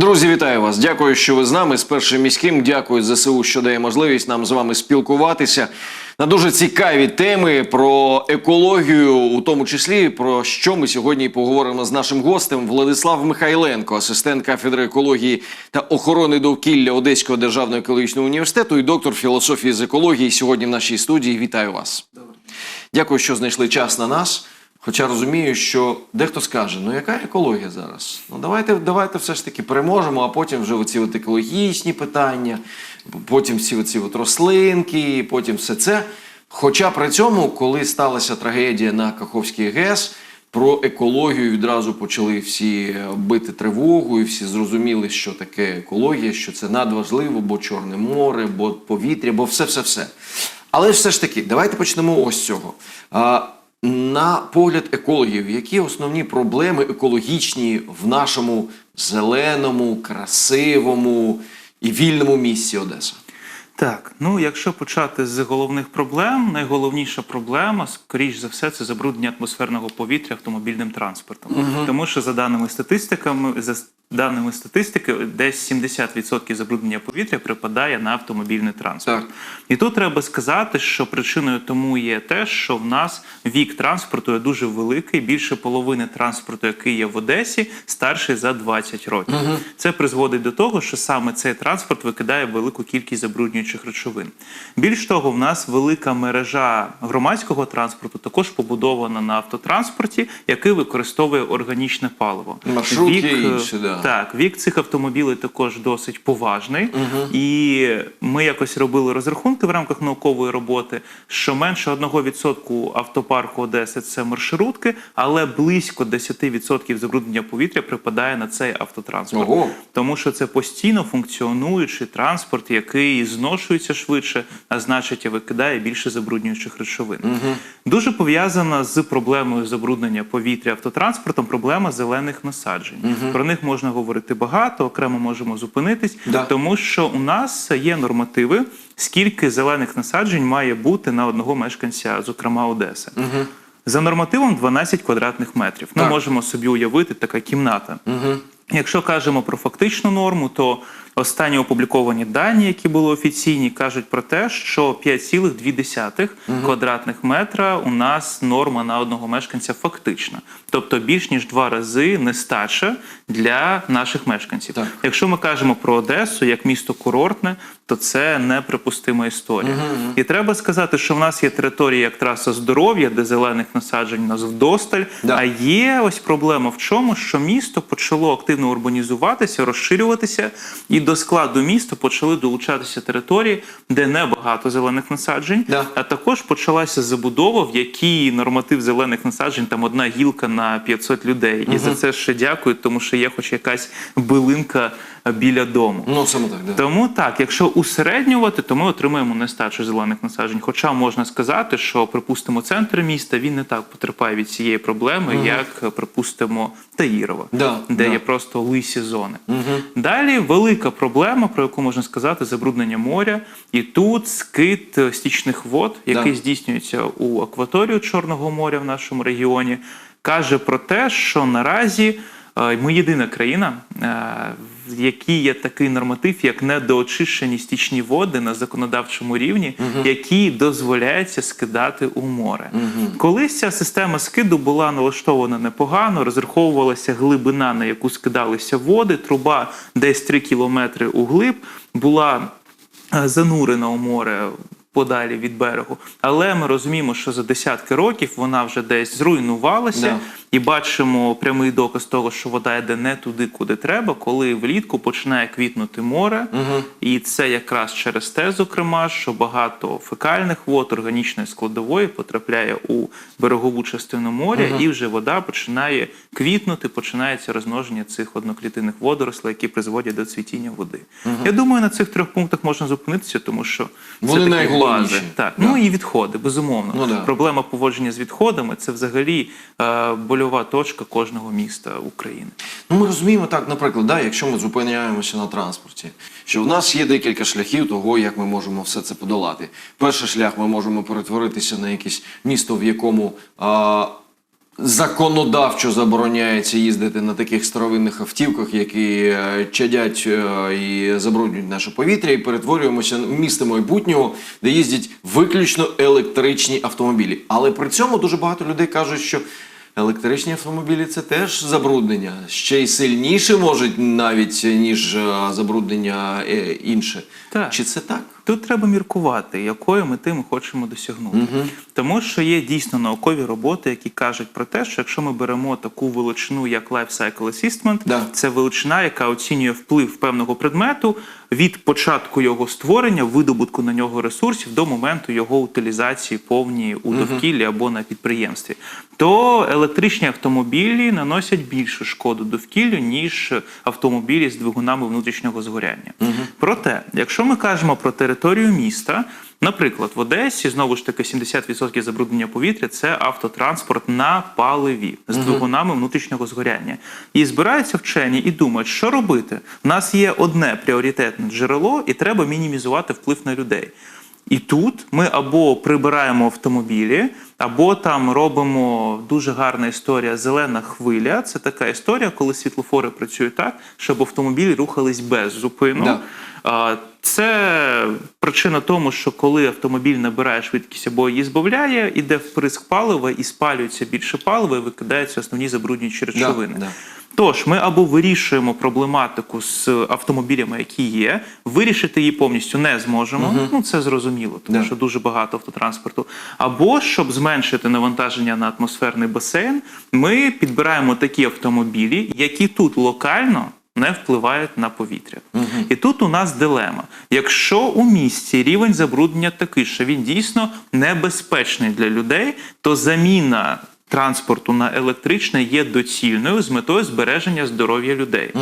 Друзі, вітаю вас! Дякую, що ви з нами з першим міським. Дякую ЗСУ, що дає можливість нам з вами спілкуватися на дуже цікаві теми про екологію, у тому числі про що ми сьогодні поговоримо з нашим гостем Владислав Михайленко, асистент кафедри екології та охорони довкілля Одеського державного екологічного університету і доктор філософії з екології. Сьогодні в нашій студії. Вітаю вас! Дякую, що знайшли час на нас. Хоча розумію, що дехто скаже, ну яка екологія зараз? Ну давайте, давайте все ж таки переможемо, а потім вже оці от екологічні питання, потім всі оці от рослинки, потім все це. Хоча при цьому, коли сталася трагедія на Каховській ГЕС, про екологію відразу почали всі бити тривогу, і всі зрозуміли, що таке екологія, що це надважливо, бо Чорне море, бо повітря, бо все-все-все. Але все ж таки, давайте почнемо ось цього. На погляд екологів, які основні проблеми екологічні в нашому зеленому, красивому і вільному місті Одеса? Так, ну якщо почати з головних проблем, найголовніша проблема, скоріш за все, це забруднення атмосферного повітря автомобільним транспортом. Тому що за даними статистиками, за даними статистики, десь 70% забруднення повітря припадає на автомобільний транспорт. Так. І тут треба сказати, що причиною тому є те, що в нас вік транспорту є дуже великий. Більше половини транспорту, який є в Одесі, старший за 20 років. Це призводить до того, що саме цей транспорт викидає велику кількість забруднюючих речовин. Більш того, в нас велика мережа громадського транспорту також побудована на автотранспорті, який використовує органічне паливо. Маршрутки і е, інше, да. так, вік цих автомобілів також досить поважний, і ми якось робили розрахунки в рамках наукової роботи, що менше 1% автопарку Одеси це маршрутки, але близько 10% забруднення повітря припадає на цей автотранспорт. Ого. Тому що це постійно функціонуючий транспорт, який зношується швидше, а значить і викидає більше забруднюючих речовин. Дуже пов'язана з проблемою забруднення повітря автотранспортом проблема зелених насаджень. Про них можна говорити багато, окремо можемо зупинитись, Да. тому що у нас є нормативи, скільки зелених насаджень має бути на одного мешканця, зокрема Одеси. За нормативом 12 квадратних метрів. Ми Так. можемо собі уявити така кімната. Якщо кажемо про фактичну норму, то останні опубліковані дані, які були офіційні, кажуть про те, що 5,2 квадратних метра у нас норма на одного мешканця фактична. Тобто більш ніж два рази нестача для наших мешканців. Так. Якщо ми кажемо про Одесу як місто курортне, то це неприпустима історія. І треба сказати, що в нас є територія як траса здоров'я, де зелених насаджень у нас вдосталь. Да. А є ось проблема в чому, що місто почало активно урбанізуватися, розширюватися, і до складу міста почали долучатися території, де небагато зелених насаджень, Да. а також почалася забудова, в якій норматив зелених насаджень там одна гілка на 500 людей. І за це ще дякую, тому що є хоч якась билинка біля дому. Ну саме так, да. Тому так, якщо усереднювати, то ми отримаємо нестачу зелених насаджень. Хоча можна сказати, що припустимо центр міста він не так потерпає від цієї проблеми, як припустимо Таїрова, Да, де да. є просто лисі зони. Далі велика проблема, про яку можна сказати, забруднення моря, і тут скид е, стічних вод, який Да. здійснюється у акваторію Чорного моря в нашому регіоні, каже про те, що наразі е, ми єдина країна, в якій є такий норматив, як недоочищені стічні води на законодавчому рівні, які дозволяється скидати у море. Колись ця система скиду була налаштована непогано, розраховувалася глибина, на яку скидалися води, труба десь 3 кілометри у глиб, була е, занурена у море. Подалі від берегу, але ми розуміємо, що за десятки років вона вже десь зруйнувалася, Да. І бачимо прямий доказ того, що вода йде не туди, куди треба, коли влітку починає квітнути море, і це якраз через те, зокрема, що багато фекальних вод, органічної складової потрапляє у берегову частину моря, і вже вода починає квітнути, починається розмноження цих одноклітинних водорослей, які призводять до цвітіння води. Я думаю, на цих трьох пунктах можна зупинитися, тому що Вони це такі бази. Так, Да. ну і відходи, безумовно. Ну, да. Проблема поводження з відходами це взагалі е, больова точка кожного міста України. Ну, ми розуміємо так, наприклад, да, якщо ми зупиняємося на транспорті, що в нас є декілька шляхів того, як ми можемо все це подолати. Перший шлях ми можемо перетворитися на якесь місто, в якому а, законодавчо забороняється їздити на таких старовинних автівках, які е, чадять е, і забруднюють наше повітря, і перетворюємося в місто майбутнього, де їздять виключно електричні автомобілі. Але при цьому дуже багато людей кажуть, що електричні автомобілі це теж забруднення. Ще й сильніше можуть навіть ніж е, забруднення е, інше. Так. Чи це так? Тут треба міркувати, якої мети ми хочемо досягнути. Тому що є дійсно наукові роботи, які кажуть про те, що якщо ми беремо таку величину, як Life Cycle Assessment, Да. це величина, яка оцінює вплив певного предмету від початку його створення, видобутку на нього ресурсів до моменту його утилізації повній у довкіллі або на підприємстві, то електричні автомобілі наносять більшу шкоду довкіллю, ніж автомобілі з двигунами внутрішнього згоряння. Проте, якщо ми кажемо про територію міста, наприклад, в Одесі знову ж таки 70% забруднення повітря це автотранспорт на паливі з двигунами внутрішнього згоряння. І збираються вчені і думають, що робити. У нас є одне пріоритетне джерело, і треба мінімізувати вплив на людей. І тут ми або прибираємо автомобілі, або там робимо дуже гарна історія зелена хвиля. Це така історія, коли світлофори працюють так, щоб автомобілі рухались без зупину. Да. Це причина тому, що коли автомобіль набирає швидкість або її збавляє, іде вприск палива і спалюється більше палива, і викидаються основні забруднюючі речовини. да. Тож ми або вирішуємо проблематику з автомобілями, які є, вирішити її повністю не зможемо. Ну це зрозуміло, тому Да. що дуже багато автотранспорту. Або щоб зменшити навантаження на атмосферний басейн, ми підбираємо такі автомобілі, які тут локально. Не впливають на повітря, і тут у нас дилема. Якщо у місті рівень забруднення такий, що він дійсно небезпечний для людей, то заміна транспорту на електричне є доцільною з метою збереження здоров'я людей.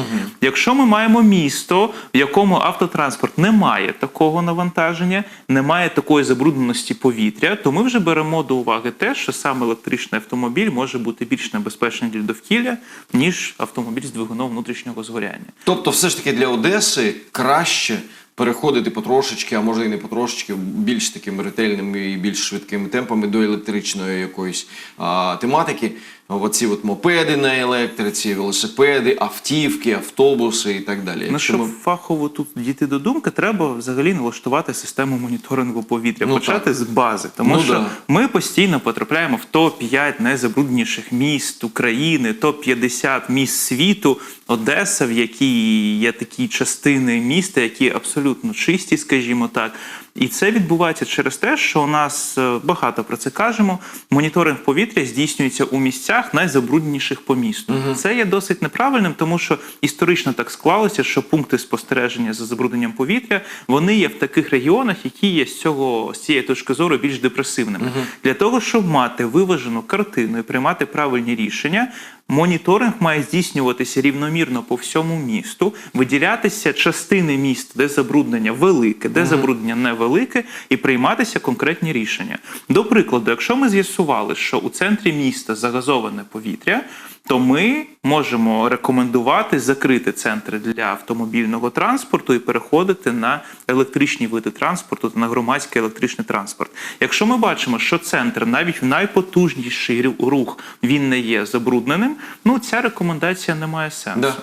Якщо ми маємо місто, в якому автотранспорт не має такого навантаження, немає такої забрудненості повітря, то ми вже беремо до уваги те, що саме електричний автомобіль може бути більш небезпечним для довкілля, ніж автомобіль з двигуном внутрішнього згоряння. Тобто, все ж таки для Одеси краще переходити потрошечки, а може і не потрошечки, більш такими ретельними і більш швидкими темпами до електричної якоїсь а, тематики. Оці от мопеди на електриці, велосипеди, автівки, автобуси і так далі. Ну, щоб ми- фахово тут дійти до думки, треба взагалі налаштувати систему моніторингу повітря, Ну, почати так. з бази. Тому Ну, що да. ми постійно потрапляємо в топ-5 найзабрудніших міст України, топ-50 міст світу. Одеса, в якій є такі частини міста, які абсолютно чисті, скажімо так. І це відбувається через те, що у нас е, багато про це кажемо. Моніторинг повітря здійснюється у місцях найзабрудніших по місту. Це є досить неправильним, тому що історично так склалося, що пункти спостереження за забрудненням повітря вони є в таких регіонах, які є з цього з цієї точки зору більш депресивними. Для того щоб мати виважену картину і приймати правильні рішення. Моніторинг має здійснюватися рівномірно по всьому місту, виділятися частини міст, де забруднення велике, де забруднення невелике, і прийматися конкретні рішення. До прикладу, якщо ми з'ясували, що у центрі міста загазоване повітря, то ми можемо рекомендувати закрити центри для автомобільного транспорту і переходити на електричні види транспорту та на громадський електричний транспорт. Якщо ми бачимо, що центр навіть в найпотужніший рух він не є забрудненим, ну ця рекомендація не має сенсу. Да,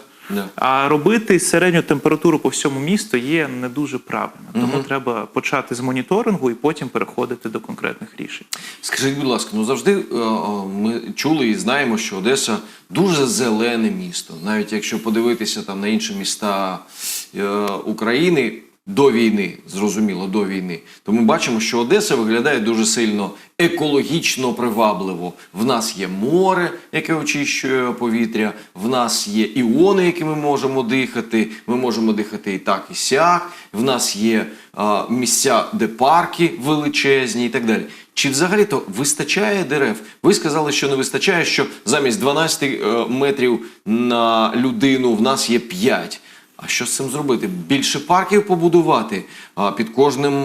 А робити середню температуру по всьому місту є не дуже правильно. Тому треба почати з моніторингу і потім переходити до конкретних рішень. Скажіть, будь ласка, ну завжди е, е, ми чули і знаємо, що Одеса дуже зелене місто. Навіть якщо подивитися там на інші міста е, України до війни, зрозуміло, до війни, то ми бачимо, що Одеса виглядає дуже сильно екологічно привабливо. В нас є море, яке очищує повітря, в нас є іони, які ми можемо дихати. Ми можемо дихати і так, і сяк. В нас є а, місця, де парки величезні і так далі. Чи взагалі-то вистачає дерев? Ви сказали, що не вистачає, що замість 12 е, метрів на людину в нас є 5. А що з цим зробити? Більше парків побудувати, а під кожним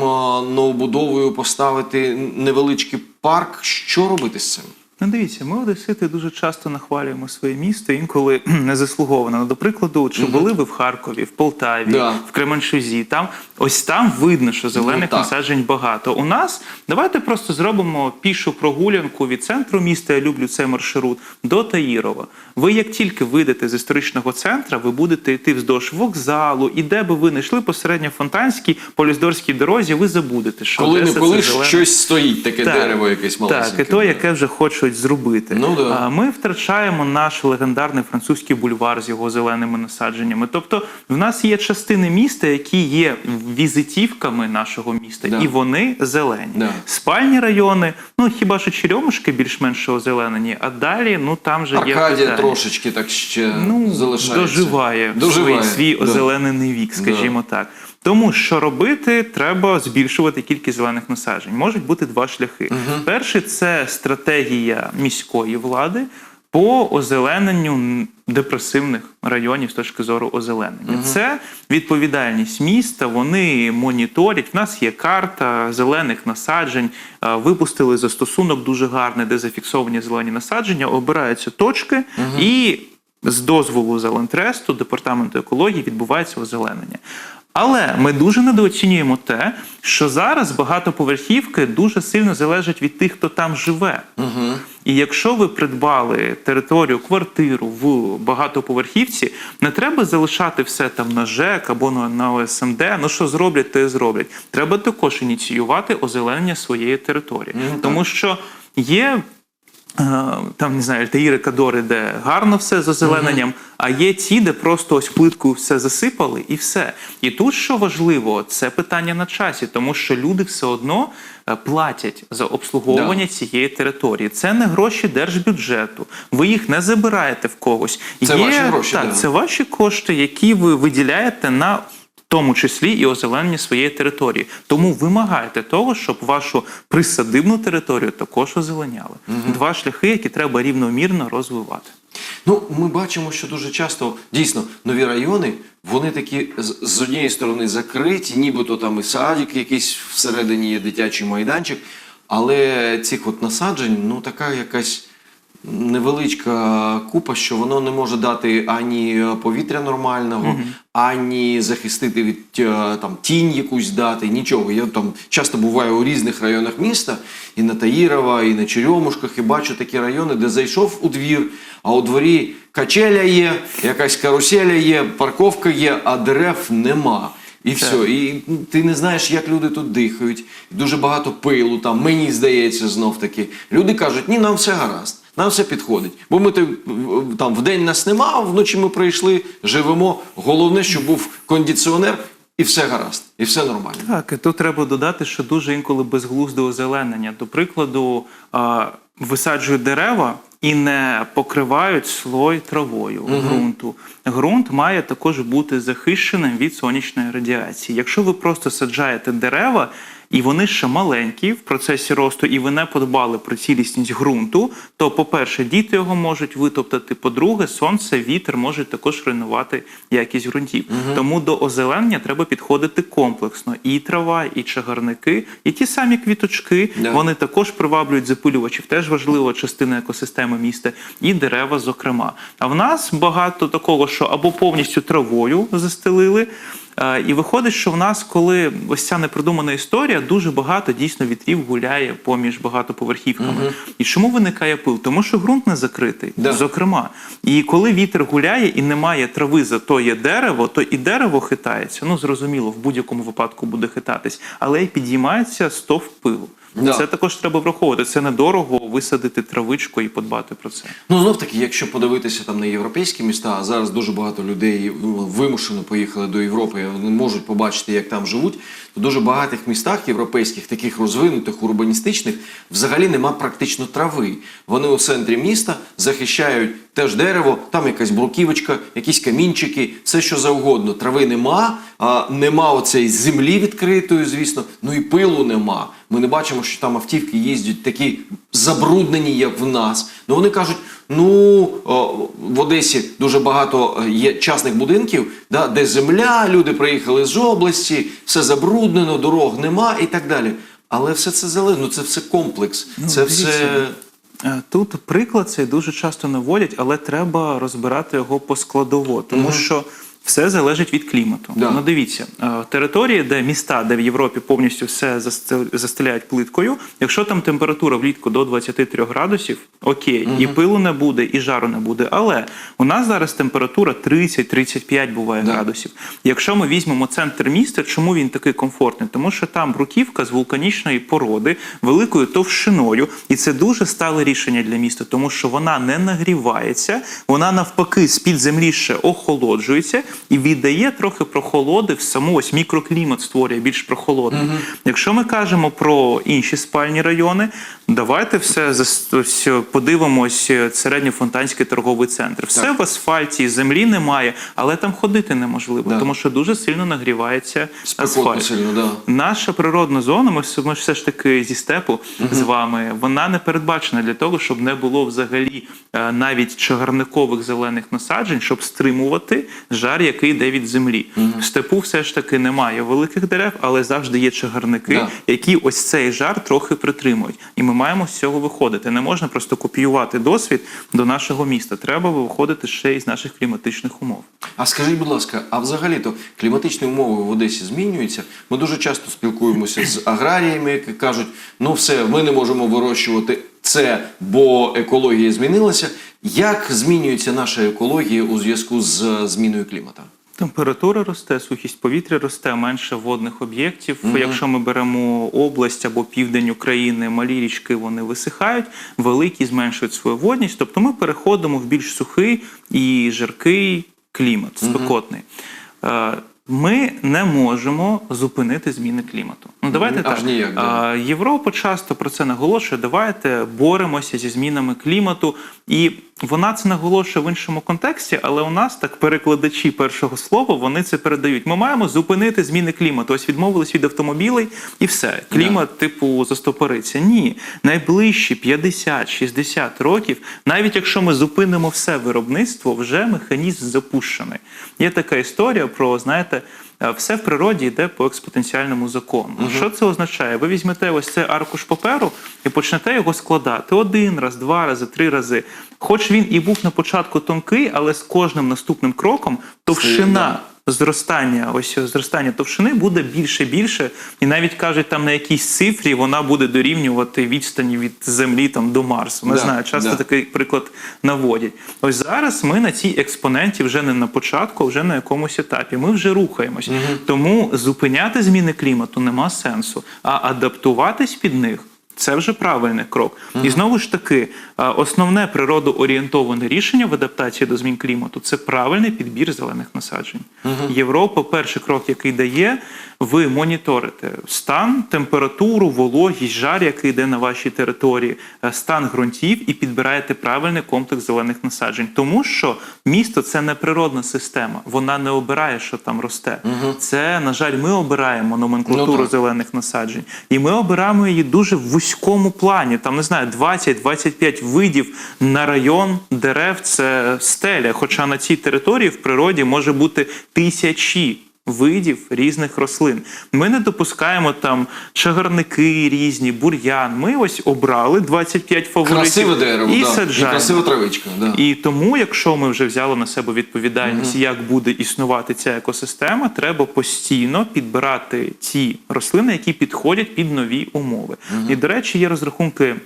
новобудовою поставити невеличкий парк. Що робити з цим? Ну, дивіться, ми одесити дуже часто нахвалюємо своє місто, інколи кхм, не заслуговано. Ну, До прикладу, чи були ви в Харкові, в Полтаві, Да. в Кременчузі? Там ось там видно, що зелених Ну, так. насаджень багато. У нас давайте просто зробимо пішу прогулянку від центру міста. Я люблю цей маршрут до Таїрова. Ви як тільки вийдете з історичного центру, ви будете йти вздовж вокзалу, і де би ви не йшли по середньофонтанській, по Люздорській дорозі, ви забудете, що Коли не Одеса коли це зелена. щось стоїть, таке дерево якесь. Так, і то, яке вже хочуть зробити. Ну, да. А Ми втрачаємо наш легендарний французький бульвар з його зеленими насадженнями. Тобто, в нас є частини міста, які є візитівками нашого міста, Да. і вони зелені. Да. Спальні райони, ну хіба що Черемушки більш-менш озеленені, а далі ну там же є Аркадія трошечки так ще ну, залишається. доживає, Доживає, свій, свій да. озеленений вік, скажімо так. Тому що робити, треба збільшувати кількість зелених насаджень. Можуть бути два шляхи. Перший це стратегія міської влади по озелененню депресивних районів з точки зору озеленення. Це відповідальність міста. Вони моніторять. В нас є карта зелених насаджень. Випустили застосунок дуже гарний, де зафіксовані зелені насадження. Обираються точки і з дозволу Зелентресту, департаменту екології, відбувається озеленення. Але ми дуже недооцінюємо те, що зараз багатоповерхівки дуже сильно залежать від тих, хто там живе. Угу. І якщо ви придбали територію, квартиру в багатоповерхівці, не треба залишати все там на ЖЕК або на, на ОСМД. Ну що зроблять, то і зроблять. Треба також ініціювати озеленення своєї території, тому що є. Е, Там не знаю, Альтаїри Кадори, де гарно все з озелененням, а є ті, де просто ось плиткою все засипали і все. І тут що важливо, це питання на часі, тому що люди все одно е, платять за обслуговування цієї території. Це не гроші держбюджету. Ви їх не забираєте в когось. Це ваші гроші, так, да. це ваші кошти, які ви виділяєте на. Тому числі і озеленення своєї території. Тому вимагайте того, щоб вашу присадибну територію також озеленяли. Два шляхи, які треба рівномірно розвивати. Ну, ми бачимо, що дуже часто дійсно нові райони, вони такі з однієї сторони закриті, нібито там і садик якийсь всередині є дитячий майданчик, але цих от насаджень, ну така якась невеличка купа, що воно не може дати ані повітря нормального, ані захистити від е, там тінь якусь дати, нічого. Я там часто буваю у різних районах міста, і на Таїрова, і на Черемушках, і бачу такі райони, де зайшов у двір, а у дворі качеля є, якась каруселя є, парковка є, а дерев нема. І все, і ти не знаєш, як люди тут дихають. Дуже багато пилу там, мені здається, знов таки. Люди кажуть, ні, нам все гаразд, нам все підходить. Бо ми то, в- там вдень нас нема, а вночі ми прийшли, живемо. Головне, щоб був кондиціонер, і все гаразд, і все нормально. Так, і тут треба додати, що дуже інколи безглузде озеленення. До прикладу, висаджують дерева і не покривають слой травою ґрунту. Ґрунт має також бути захищеним від сонячної радіації. Якщо ви просто саджаєте дерева, і вони ще маленькі в процесі росту, і ви не подбали про цілісність ґрунту, то, по-перше, діти його можуть витоптати. По-друге, сонце, вітер можуть також руйнувати якість ґрунтів. Тому до озеленення треба підходити комплексно. І трава, і чагарники, і ті самі квіточки, Да. вони також приваблюють запилювачів, теж важлива частина екосистеми міста, і дерева, зокрема. А в нас багато такого, що або повністю травою застелили. Е, І виходить, що в нас, коли ось ця непридумана історія, дуже багато дійсно вітрів гуляє поміж багатоповерхівками. І чому виникає пил? Тому що ґрунт не закритий, Да. зокрема. І коли вітер гуляє і немає трави, зато є дерево, то і дерево хитається. Ну зрозуміло, в будь-якому випадку буде хитатись, але й підіймається стовп пилу. Да. Це також треба враховувати. Це недорого висадити травичку і подбати про це. Ну знов таки, якщо подивитися там на європейські міста, а зараз дуже багато людей ну, вимушено поїхали до Європи, вони можуть побачити, як там живуть. То дуже багатих містах європейських, таких розвинутих, урбаністичних, взагалі нема практично трави. Вони у центрі міста захищають теж дерево, там якась бруківочка, якісь камінчики, все що завгодно. Трави нема, а нема оцеї землі відкритої, звісно, ну і пилу нема. Ми не бачимо, що там автівки їздять такі забруднені, як в нас. Ну вони кажуть: ну о, в Одесі дуже багато е, є частних будинків, да, де земля, люди приїхали з області, все забруднено, дорог нема і так далі. Але все це зелено, це все комплекс, це дивіться. все. Е, Тут приклад цей дуже часто наводять, але треба розбирати його по складово, тому що все залежить від клімату. Да. Ну дивіться, е, території, де міста, де в Європі повністю все застел- застеляють плиткою, якщо там температура влітку до 23 градусів, окей, і пилу не буде, і жару не буде. Але у нас зараз температура 30-35 буває Да. градусів. Якщо ми візьмемо центр міста, чому він такий комфортний? Тому що там бруківка з вулканічної породи, великою товщиною, і це дуже стале рішення для міста, тому що вона не нагрівається, вона навпаки з-під землі ще охолоджується і віддає трохи прохолоди в саму ось мікроклімат створює більш прохолодний. Якщо ми кажемо про інші спальні райони, давайте все зас- подивимось е, середньофонтанський торговий центр. Все Так. в асфальті, землі немає, але там ходити неможливо, Да. тому що дуже сильно нагрівається Спекотно асфальт. сильно, да. Наша природна зона, ми, ми все ж таки зі степу з вами, вона не передбачена для того, щоб не було взагалі е, навіть чагарникових зелених насаджень, щоб стримувати жар, який йде від землі. В степу все ж таки немає великих дерев, але завжди є чагарники, Да. які ось цей жар трохи притримують. І ми маємо з цього виходити. Не можна просто копіювати досвід до нашого міста. Треба виходити ще із наших кліматичних умов. А скажіть, будь ласка, а взагалі-то кліматичні умови в Одесі змінюються? Ми дуже часто спілкуємося з аграріями, які кажуть, ну все, ми не можемо вирощувати це, бо екологія змінилася. Як змінюється наша екологія у зв'язку з зміною клімату? Температура росте, сухість повітря росте, менше водних об'єктів. Якщо ми беремо область або південь України, малі річки вони висихають, великі зменшують свою водність. Тобто ми переходимо в більш сухий і жаркий клімат, спекотний. Е, Ми не можемо зупинити зміни клімату. Ну давайте Аж так. ніяк, да. Е, Європа часто про це наголошує. Давайте боремося зі змінами клімату, і вона це наголошує в іншому контексті, але у нас так перекладачі першого слова вони це передають. Ми маємо зупинити зміни клімату. Ось відмовились від автомобілей, і все. Клімат, типу, застопориться. Ні, найближчі 50-60 років, навіть якщо ми зупинимо все виробництво, вже механізм запущений. Є така історія про, знаєте. Е, Все в природі йде по експотенціальному закону. Що це означає? Ви візьмете ось цей аркуш паперу і почнете його складати один раз, два рази, три рази. Хоч він і був на початку тонкий, але з кожним наступним кроком товщина зростання, ось зростання товщини буде більше більше, і навіть кажуть, там на якійсь цифрі вона буде дорівнювати відстані від землі там до Марсу. Не Да, знаю, часто да. такий приклад наводять. Ось зараз ми на цій експоненті вже не на початку, а вже на якомусь етапі. Ми вже рухаємось. Тому зупиняти зміни клімату нема сенсу, а адаптуватись під них. Це вже правильний крок. І знову ж таки, основне природоорієнтоване рішення в адаптації до змін клімату це правильний підбір зелених насаджень. Європа, перший крок, який дає, ви моніторите стан, температуру, вологість, жар, який йде на вашій території, е, стан ґрунтів і підбираєте правильний комплекс зелених насаджень. Тому що місто це не природна система, вона не обирає, що там росте. Це, на жаль, ми обираємо номенклатуру Ну, зелених насаджень. І ми обираємо її дуже в вузькому плані. Там не знаю, 20-25 видів на район дерев це стеля. Хоча на цій території в природі може бути тисячі. Видів різних рослин. Ми не допускаємо там чагарники різні, бур'ян. Ми ось обрали 25 фаворитів Красиве дерево, і да. і красива травичка. Да. І тому, якщо ми вже взяли на себе відповідальність, як буде існувати ця екосистема, треба постійно підбирати ті рослини, які підходять під нові умови. І до речі, є розрахунки.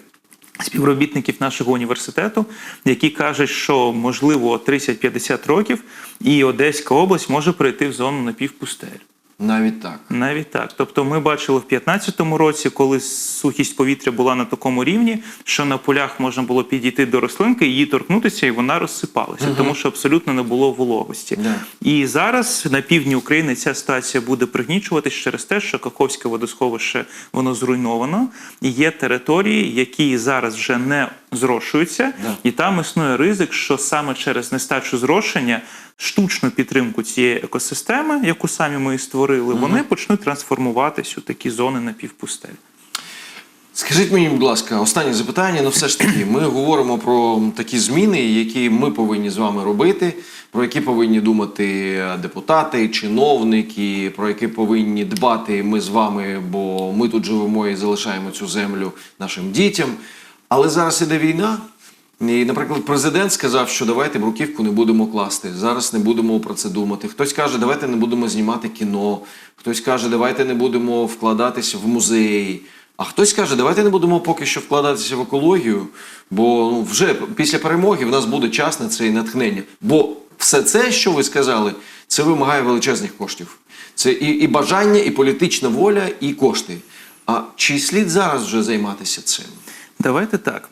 Співробітників нашого університету, які кажуть, що можливо 30-50 років, і Одеська область може перейти в зону напівпустель. Навіть так. Навіть так. Тобто, ми бачили в 2015 році, коли сухість повітря була на такому рівні, що на полях можна було підійти до рослинки, її торкнутися, і вона розсипалася, тому що абсолютно не було вологості. Да. І зараз на півдні України ця ситуація буде пригнічуватись через те, що Каховське водосховище воно зруйновано, і є території, які зараз вже не зрошуються, Да. і там існує ризик, що саме через нестачу зрошення, штучну підтримку цієї екосистеми, яку самі ми і створили, вони почнуть трансформуватись у такі зони напівпустель. Скажіть мені, будь ласка, останнє запитання. Ну, все ж таки, ми говоримо про такі зміни, які ми повинні з вами робити, про які повинні думати депутати, чиновники, про які повинні дбати ми з вами, бо ми тут живемо і залишаємо цю землю нашим дітям. Але зараз іде війна. І, наприклад, президент сказав, що давайте бруківку не будемо класти. Зараз не будемо про це думати. Хтось каже, давайте не будемо знімати кіно. Хтось каже, давайте не будемо вкладатися в музеї. А хтось каже, давайте не будемо поки що вкладатися в екологію, бо ну, вже після перемоги в нас буде час на це і натхнення. Бо все це, що ви сказали, це вимагає величезних коштів. Це і, і бажання, і політична воля, і кошти. А чи слід зараз вже займатися цим? Давайте так.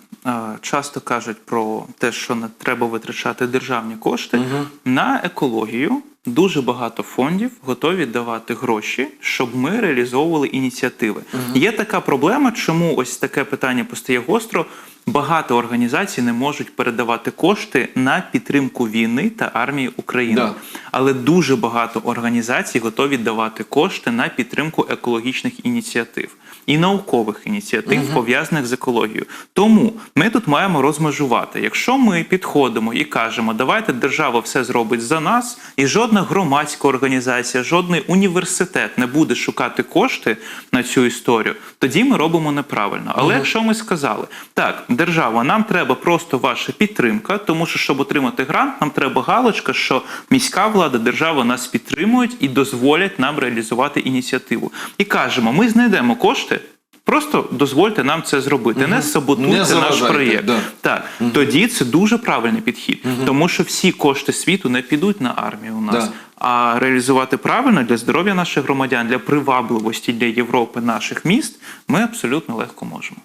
Часто кажуть про те, що не треба витрачати державні кошти на екологію. Дуже багато фондів готові давати гроші, щоб ми реалізовували ініціативи. Є така проблема, чому ось таке питання постає гостро. Багато організацій не можуть передавати кошти на підтримку війни та армії України. Да. Але дуже багато організацій готові давати кошти на підтримку екологічних ініціатив і наукових ініціатив, пов'язаних з екологією. Тому ми тут маємо розмежувати. Якщо ми підходимо і кажемо, давайте держава все зробить за нас, і жодна громадська організація, жодний університет не буде шукати кошти на цю історію, тоді ми робимо неправильно. Але якщо ми сказали, так, держава, нам треба просто ваша підтримка, тому що щоб отримати грант, нам треба галочка, що міська влада, держава нас підтримують і дозволять нам реалізувати ініціативу. І кажемо, ми знайдемо кошти. Просто дозвольте нам це зробити, не саботуйте Не наш проєкт. да. Так, тоді це дуже правильний підхід, тому що всі кошти світу не підуть на армію у нас. Да. А реалізувати правильно для здоров'я наших громадян, для привабливості для Європи наших міст ми абсолютно легко можемо.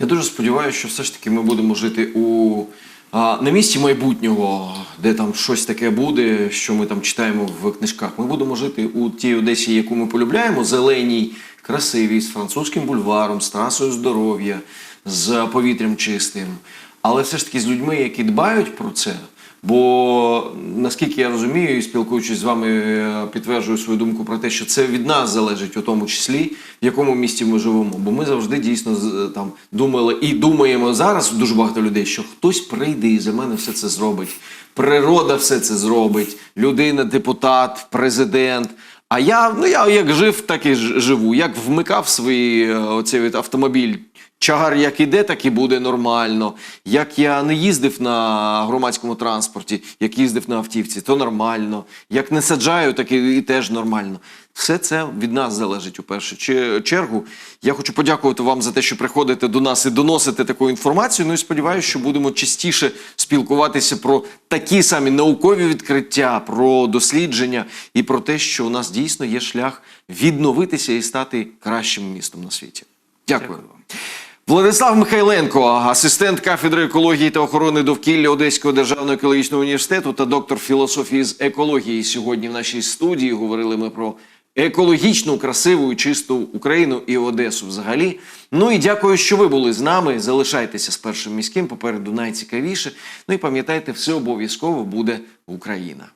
Я дуже сподіваюся, що все ж таки ми будемо жити у а, на місці майбутнього, де там щось таке буде, що ми там читаємо в книжках. Ми будемо жити у тій Одесі, яку ми полюбляємо, зеленій, красивій, з французьким бульваром, з трасою здоров'я, з повітрям чистим. Але все ж таки з людьми, які дбають про це. Бо наскільки я розумію, і спілкуючись з вами, е, підтверджую свою думку про те, що це від нас залежить у тому числі, в якому місті ми живемо. Бо ми завжди дійсно з- там думали і думаємо зараз дуже багато людей, що хтось прийде і за мене все це зробить. Природа все це зробить, людина, депутат, президент. А я, ну я як жив, так і живу. Як вмикав свій е, оцей автомобіль Чагар як іде, так і буде нормально. Як я не їздив на громадському транспорті, як їздив на автівці, то нормально. Як не саджаю, так і, і теж нормально. Все це від нас залежить у першу чергу. Я хочу подякувати вам за те, що приходите до нас і доносите таку інформацію. Ну і сподіваюся, що будемо частіше спілкуватися про такі самі наукові відкриття, про дослідження і про те, що у нас дійсно є шлях відновитися і стати кращим містом на світі. Дякую. Вам. Владислав Михайленко, асистент кафедри екології та охорони довкілля Одеського державного екологічного університету та доктор філософії з екології. Сьогодні в нашій студії говорили ми про екологічну, красиву і чисту Україну і Одесу взагалі. Ну і дякую, що ви були з нами. Залишайтеся з першим міським. Попереду найцікавіше. Ну і пам'ятайте, все обов'язково буде Україна.